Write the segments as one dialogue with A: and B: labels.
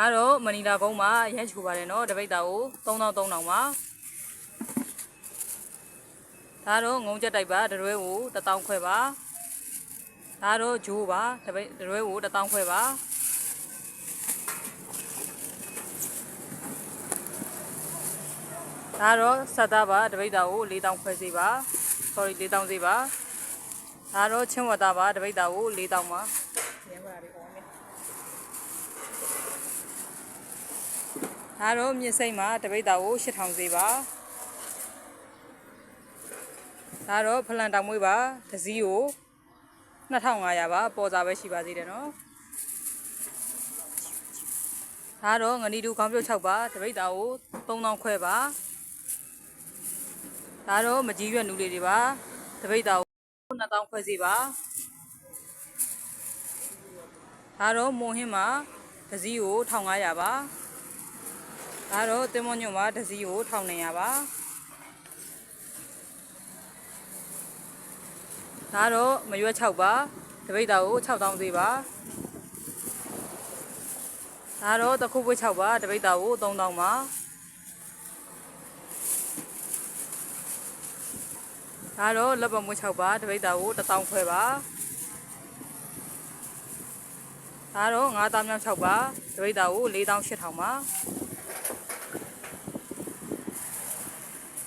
A: ဒါတော့မနီလာကုန်းမှာရမ်းချူပါတယ်နော်တပိတ်တာကို3000 3000ပါဒါတော့ငုံချက်တိုက်ပါတရွဲကို1000ခွဲပါဒါတော့ဂျိုးပါတပိတ်တရွဲကို1000ခွဲပါဒါတော့ဆက်သားပါတပိတ်တာကို4000ခွဲစီပါ sorry 4000စီပါဒါတော့ချင်းဝတ်သားပါတပိတ်တာကို4000ပါရမ်းပါလေးအောင်မယ် ဒါတော့မြစ်စိမ့်မှာတပိတ်တာကို8000စီပါဒါတော့ဖလန်တောင်မွေးပါဒစည်းကို2500ပါပေါ်စားပဲရှိပါသေးတယ်နော်ဒါတော့ငနီတူခေါင်းပြုတ်6ပါတပိတ်တာကို3000ခွဲပါဒါတော့မကြီးရွက်နူလေးတွေပါတပိတ်တာကို2000ခွဲစီပါဒါတော့မွန်ဟင်းမှာဒစည်းကို1500ပါ ဒါတော့တင်မွန်ညွန့်မှာတစ်စီးကို1900ပါဒါတော့မရွက်6ပါတပိတ်တာကို6000သေးပါဒါတော့တခုပွေး6ပါတပိတ်တာကို3000ပါဒါတော့လက်ပံမွေး6ပါတပိတ်တာကို1000ခွဲပါဒါတော့ငါးသားမြောက်6ပါတပိတ်တာကို4800ပါ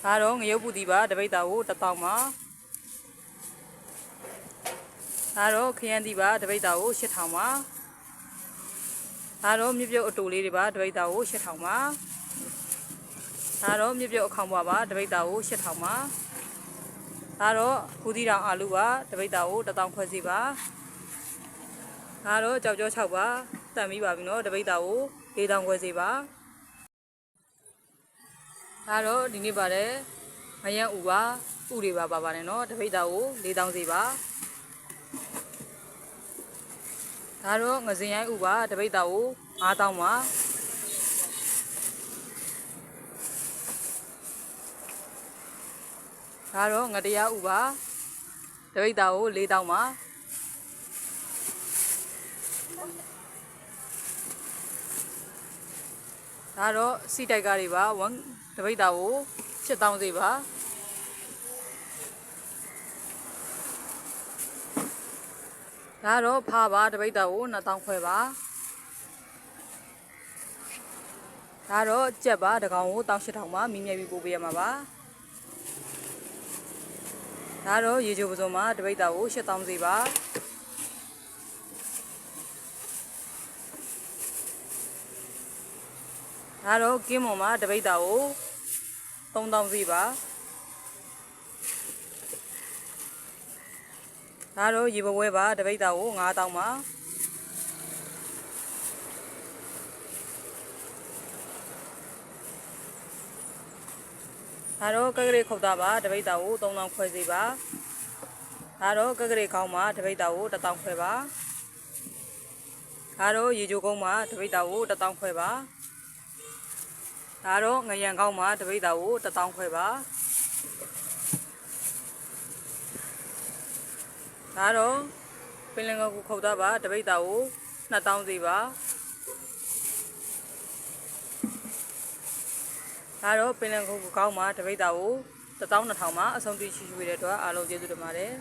A: ဒါတော့ငရုတ်ပူတီပါတပိတ်တာကို1000ပါဒါတော့ခရမ်းတီပါတပိတ်တာကို8000ပါဒါတော့မြပြုတ်အတူလေးတွေပါတပိတ်တာကို8000ပါဒါတော့မြပြုတ်အခေါင်ပါပါတပိတ်တာကို8000ပါဒါတော့ခူတီတောင်အာလူပါတပိတ်တာကို1000ခွဲစီပါဒါတော့ကြောက်ကြော6ပါတန်ပြီးပါပြီနော်တပိတ်တာကို4000ခွဲစီပါ ဒါတော့ဒီနေ့ပါတယ်မယံဥပါဥတွေပါပါပါတယ်နော်တပိတ်တာကို4000စီပါဒါတော့ငစင်ရိုင်းဥပါတပိတ်တာကို9000ပါဒါတော့ငတရားဥပါတပိတ်တာကို4000ပါဒါတော့စီတိုက်ကားတွေပါ1 တပိတ်တာကို8000စီပါဒါတော့ဖာပါတပိတ်တာကို2000ခွဲပါဒါတော့ကြက်ပါတကောင်ကို18000ပါမိမြဲပြီးပို့ပေးရမှာပါဒါတော့ရေချိုပစုံမှာတပိတ်တာကို8000စီပါဒါတော့ကင်းမွန်မှာတပိတ်တာကို 3000စီပါဒါတော့ရေဘဝဲပါတပိတ်တာကို9000ပါဒါတော့ကကရေခုတ်တာပါတပိတ်တာကို3000ခွဲစီပါဒါတော့ကကရေခေါင်းမှာတပိတ်တာကို1000ခွဲပါဒါတော့ရေချိုကုန်းမှာတပိတ်တာကို1000ခွဲပါ ဒါတော့ငရံကောင်းမှာတပိတ်တာကို1000ခွဲပါဒါတော့ပင်လင်ကကူခုတ်တာပါတပိတ်တာကို2000စီပါဒါတော့ပင်လင်ကူကောင်းမှာတပိတ်တာကို12000ပါအဆုံးထိရှိရှိပေးတဲ့အတွက်အားလုံးကျေးဇူးတင်ပါတယ်